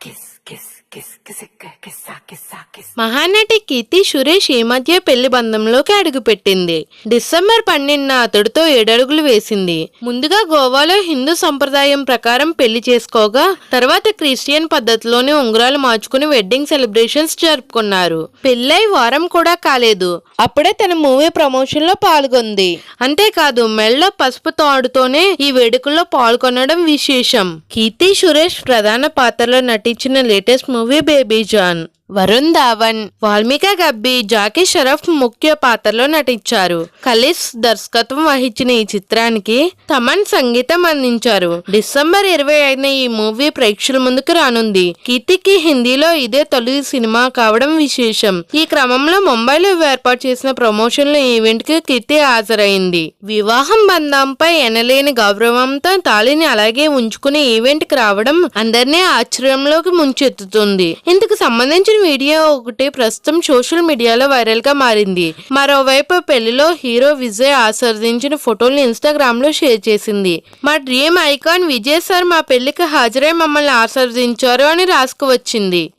ataques. Mahanati Keerthy Suresh ఈ మధ్య పెళ్ళి బంధంలోకి అడుగుపెట్టింది డిసెంబర్ పన్నెండున అతడితో ఏడడుగులు వేసింది. ముందుగా గోవాలో హిందూ సంప్రదాయం ప్రకారం పెళ్ళి చేసుకోగా తర్వాత క్రిస్టియన్ పద్ధతిలోనే ఉంగరాలు మార్చుకుని వెడ్డింగ్ సెలబ్రేషన్స్ జరుపుకున్నారు. పెళ్ళై వారం కూడా కాలేదు. అప్పుడే తన మూవీ ప్రమోషన్లో పాల్గొంది. అంతేకాదు మెళ్ళ పసుపు తాడుతోనే ఈ వేడుకల్లో పాల్గొనడం విశేషం. కీర్తి సురేష్ ప్రధాన పాత్రలో నటించిన లేటెస్ట్ हुए baby John Varun Dhawan Wamiqa Gabbi Jackie Shroff ముఖ్య పాత్రలో నటించారు. ఖలీస్ దర్శకత్వం వహించిన ఈ చిత్రానికి తమన్ సంగీతం అందించారు. డిసెంబర్ ఇరవై ఐదున ఈ మూవీ ప్రేక్షకుల ముందుకు రానుంది. కీర్తికి హిందీలో ఇదే తొలి సినిమా కావడం విశేషం. ఈ క్రమంలో ముంబైలో ఏర్పాటు చేసిన ప్రమోషన్ల ఈవెంట్కి కీర్తి హాజరైంది. వివాహం బంధంపై ఎనలేని గౌరవంతో తాళిని అలాగే ఉంచుకునే ఈవెంట్కి రావడం అందరినీ ఆశ్చర్యంలోకి ముంచెత్తుతుంది. ఇందుకు సంబంధించిన వీడియో ఒకటి ప్రస్తుతం సోషల్ మీడియాలో వైరల్గా మారింది. మరోవైపు పెళ్ళిలో హీరో విజయ్ ఆస్వాదించిన ఫోటోలు ఇన్స్టాగ్రామ్లో షేర్ చేసింది. మా డ్రీమ్ ఐకాన్ విజయ్ సార్ మా పెళ్ళికి హాజరై మమ్మల్ని ఆస్వాదించారు అని రాసుకువచ్చింది.